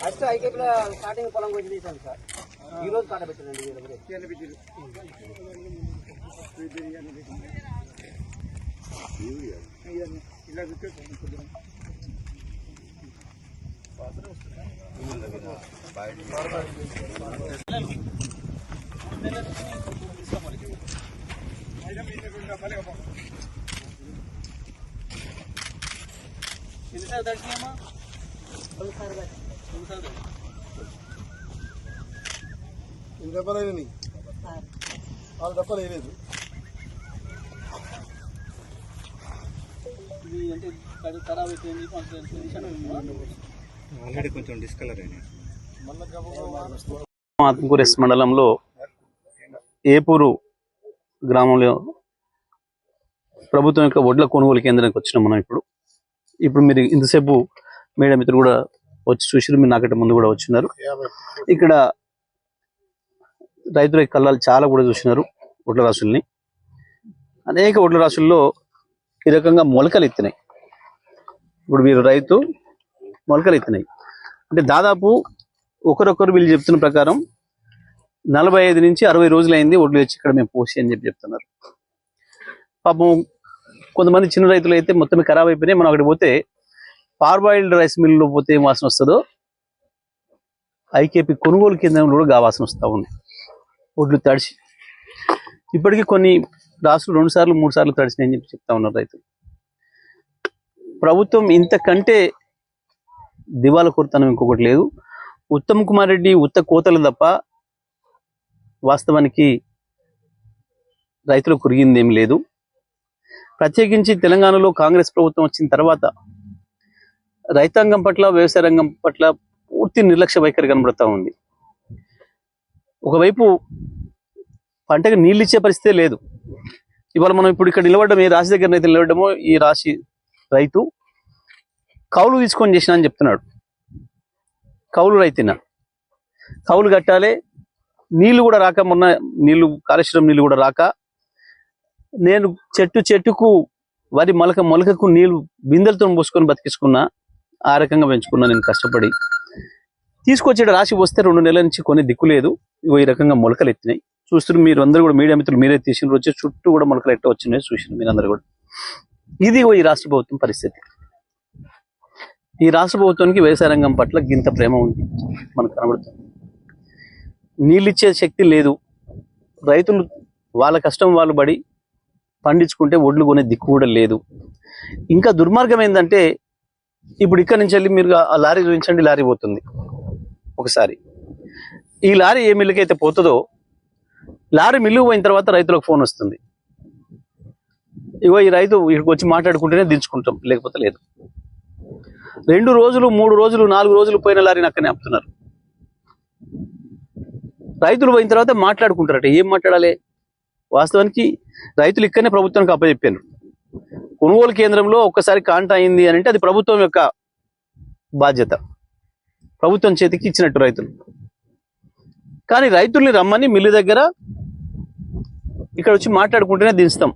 First ఐకేపీలో starting పొలం కొంచెం తీసాను సార్ ఈ రోజు కాట పెట్టండి ఇలా ఎన్నిసార్లు దర్శనమా ఇది దెబ్బలైనవి వాళ్ళు దెబ్బలు వేయలేదు ఇది అంటే కడు- ఖరాబ్ అయిపోయింది కొంచెం ఆల్రెడీ కొంచెం డిస్కలర్ అయినాయి. ఆత్మకూరు ఎస్ మండలంలో ఏపూరు గ్రామంలో ప్రభుత్వం యొక్క వడ్ల కొనుగోలు కేంద్రానికి వచ్చినాం మనం ఇప్పుడు. ఇప్పుడు మీరు ఇంతసేపు మేడం మిత్రులు కూడా వచ్చి చూసారు మీరు నాకంటే ముందు కూడా వచ్చినారు. ఇక్కడ రైతుల కళ్ళాలు చాలా కూడా చూసినారు వడ్ల రాసుల్ని. అనేక వడ్ల రాసుల్లో ఈ రకంగా మొలకలు ఎత్తినాయి. ఇప్పుడు మీరు రైతు మొలకలు ఎత్తినాయి. అంటే దాదాపు ఒకరొకరు వీళ్ళు చెప్తున్న ప్రకారం నలభై ఐదు నుంచి అరవై రోజులైంది ఒడ్లు వచ్చి ఇక్కడ మేము పోసి అని చెప్పి చెప్తున్నారు. పాపం కొంతమంది చిన్న రైతులు అయితే మొత్తం ఖరాబ్ అయిపోయినాయి. మనం అక్కడికి పోతే పార్బాయిల్డ్ రైస్ మిల్లులో పోతే ఏం వాసన వస్తుందో? ఐకేపీ కొనుగోలు కేంద్రంలో కూడా వాసన వస్తూ ఉంది. ఒడ్లు తడిచి. ఇప్పటికీ కొన్ని రాసులు రెండు సార్లు మూడు సార్లు తడిచినాయని చెప్పి చెప్తా ఉన్నారు రైతులు. ప్రభుత్వం ఇంతకంటే దివాలా కొరతనం ఇంకొకటి లేదు. ఉత్తమ్ కుమార్ రెడ్డి ఉత్త కోతలు తప్ప వాస్తవానికి రైతులు కురిగింది లేదు. ప్రత్యేకించి తెలంగాణలో కాంగ్రెస్ ప్రభుత్వం వచ్చిన తర్వాత రైతాంగం పట్ల వ్యవసాయ రంగం పట్ల పూర్తి నిర్లక్ష్య వైఖరి కనబడతా ఉంది. ఒకవైపు పంటకు నీళ్ళు ఇచ్చే పరిస్థితే లేదు. ఇవాళ మనం ఇప్పుడు ఇక్కడ నిలబడ్డం ఏ రాశి దగ్గర అయితే నిలబడ్డమో ఈ రాశి రైతు. కౌలు తీసుకొని చేసిన అని చెప్తున్నాడు. కౌలు రైతున్న కౌలు కట్టాలి నీళ్ళు కూడా రాక మొన్న నీళ్ళు కాళేశ్వరం నీళ్ళు కూడా రాక నేను చెట్టు చెట్టుకు వరి మొలక మొలకకు నీళ్ళు బిందెలతో పోసుకొని బతికించుకున్నా ఆ రకంగా పెంచుకున్నా నేను కష్టపడి. తీసుకొచ్చి రాసి వస్తే రెండు నెలల నుంచి కొన్ని దిక్కు లేదు. ఇగో ఈ రకంగా మొలకలు ఎత్తినాయి. చూస్తున్నారు మీరు అందరూ కూడా మీడియా మిత్రులు మీరే తీసిన వచ్చి చుట్టూ కూడా మొలకలు ఎట్ట వచ్చినాయి చూసిన మీరు అందరూ కూడా. ఇది ఓ ఈ రాష్ట్ర ప్రభుత్వం పరిస్థితి. ఈ రాష్ట్ర ప్రభుత్వానికి వ్యవసాయ రంగం పట్ల గింత ప్రేమ ఉంది మనకు కనబడుతుంది. నీళ్ళిచ్చే శక్తి లేదు. రైతులు వాళ్ళ కష్టం వాళ్ళు పడి పండించుకుంటే ఒడ్లు కొనే దిక్కు కూడా లేదు. ఇంకా దుర్మార్గం ఏంటంటే ఇప్పుడు ఇక్కడ నుంచి వెళ్ళి మీరు ఆ లారీ చూపించండి లారీ పోతుంది ఒకసారి. ఈ లారీ ఏ మిల్లుకి అయితే పోతుందో లారీ మిల్లు పోయిన తర్వాత రైతులకు ఫోన్ వస్తుంది. ఇగో ఈ రైతు ఇక్కడికి వచ్చి మాట్లాడుకుంటేనే దించుకుంటాం లేకపోతే లేదు. రెండు రోజులు మూడు రోజులు నాలుగు రోజులు పోయిన లారీని అక్కడనే అమ్ముతున్నారు రైతులు పోయిన తర్వాత మాట్లాడుకుంటారట ఏం మాట్లాడాలి? వాస్తవానికి రైతులు ఇక్కడనే ప్రభుత్వానికి అప్పచెప్పారు. కొనుగోలు కేంద్రంలో ఒక్కసారి కాంట అయింది అని అంటే అది ప్రభుత్వం యొక్క బాధ్యత. ప్రభుత్వం చేతికి ఇచ్చినట్టు రైతులు. కానీ రైతుల్ని రమ్మని మిల్లు దగ్గర ఇక్కడ వచ్చి మాట్లాడుకుంటేనే దించుతాం.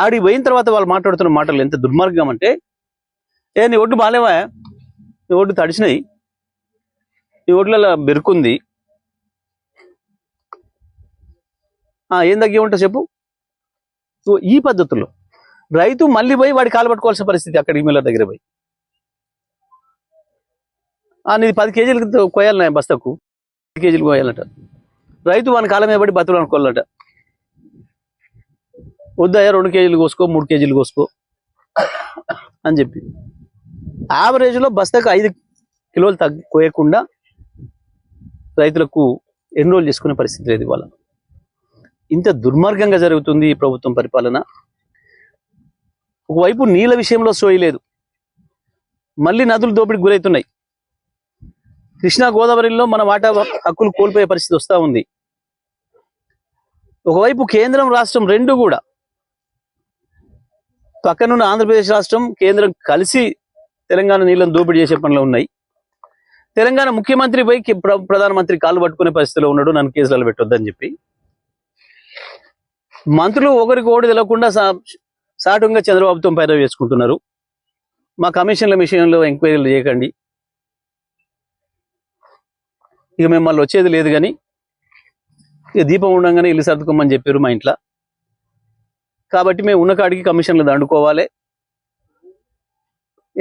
ఆడికి పోయిన తర్వాత వాళ్ళు మాట్లాడుతున్న మాటలు ఎంత దుర్మార్గం అంటే ఏ నీ ఒడ్డు బాగాలేవా నీ ఒడ్డు తడిచినాయి నీ ఒడ్లలో బెరుకుంది. ఆ, ఏం తగ్గి ఉంటా చెప్పు? ఈ పద్ధతుల్లో రైతు మళ్ళీ పోయి వాడి కాలు పట్టుకోవాల్సిన పరిస్థితి అక్కడ ఈమెయిల్ దగ్గర పోయి. నీది పది కేజీలు కోయాలన్నా బస్తకు. పది కేజీలు కోయాలట. రైతు వాని కాలం మీద పడి బతులు అనుకోవాలంట. వద్దయ్యా రెండు కేజీలు కోసుకో మూడు కేజీలు కోసుకో అని చెప్పి. యావరేజ్లో బస్తాకు ఐదు కిలోలు తగ్గి కోయకుండా రైతులకు ఎన్రోల్ చేసుకునే పరిస్థితి లేదు ఇవాళ. ఇంత దుర్మార్గంగా జరుగుతుంది ఈ ప్రభుత్వం పరిపాలన. ఒకవైపు నీళ్ళ విషయంలో సోయలేదు మళ్ళీ నదులు దోపిడికి గురవుతున్నాయి కృష్ణా గోదావరిలో మన వాటా హక్కులు కోల్పోయే పరిస్థితి వస్తూ ఉంది. ఒకవైపు కేంద్రం రాష్ట్రం రెండు కూడా. పక్కనున్న ఆంధ్రప్రదేశ్ రాష్ట్రం కేంద్రం కలిసి తెలంగాణ నీళ్ళని దోపిడీ చేసే పనిలో ఉన్నాయి. తెలంగాణ ముఖ్యమంత్రి పోయి ప్రధానమంత్రి కాలు పట్టుకునే పరిస్థితిలో ఉన్నాడు. నన్ను కేసులు పెట్టొద్దని చెప్పి. మంత్రులు ఒకరికి ఓడి తెలకుండా సా సాటుగా చంద్రబాబుతో పైన వేసుకుంటున్నారు మా కమిషన్ల విషయంలో ఎంక్వైరీలు చేయకండి. ఇక మిమ్మల్ని వచ్చేది లేదు కానీ ఇక దీపం ఉండగానే ఇల్లు సర్దుకోమని చెప్పారు మా ఇంట్లో. కాబట్టి మేము ఉన్న కాడికి కమిషన్లు దండుకోవాలి.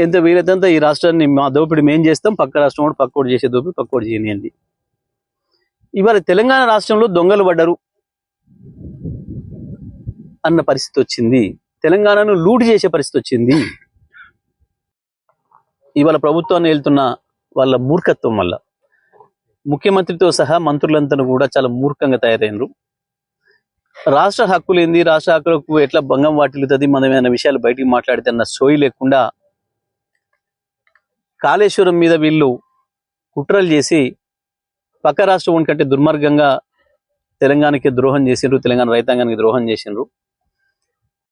ఎంత వీలైతే ఈ రాష్ట్రాన్ని మా దోపిడి మేము చేస్తాం పక్క రాష్ట్రం కూడా పక్కోడు చేసే దోపిడి పక్కోడు చేయనియండి. ఇవాళ తెలంగాణ రాష్ట్రంలో దొంగలు పడ్డరు అన్న పరిస్థితి వచ్చింది. తెలంగాణను లూటు చేసే పరిస్థితి వచ్చింది. ఇవాళ ప్రభుత్వాన్ని వెళ్తున్న వాళ్ళ మూర్ఖత్వం వల్ల ముఖ్యమంత్రితో సహా మంత్రులంతా కూడా చాలా మూర్ఖంగా తయారైనరు. రాష్ట్ర హక్కులు ఏంది రాష్ట్ర హక్కులకు ఎట్లా భంగం వాటిల్లుతుంది? మనం ఏమైనా విషయాలు బయటికి మాట్లాడితే అన్న సోయి లేకుండా కాళేశ్వరం మీద వీళ్ళు కుట్రలు చేసి పక్క రాష్ట్రం కంటే దుర్మార్గంగా తెలంగాణకి ద్రోహం చేసిండ్రు తెలంగాణ రైతాంగానికి ద్రోహం చేసిండ్రు.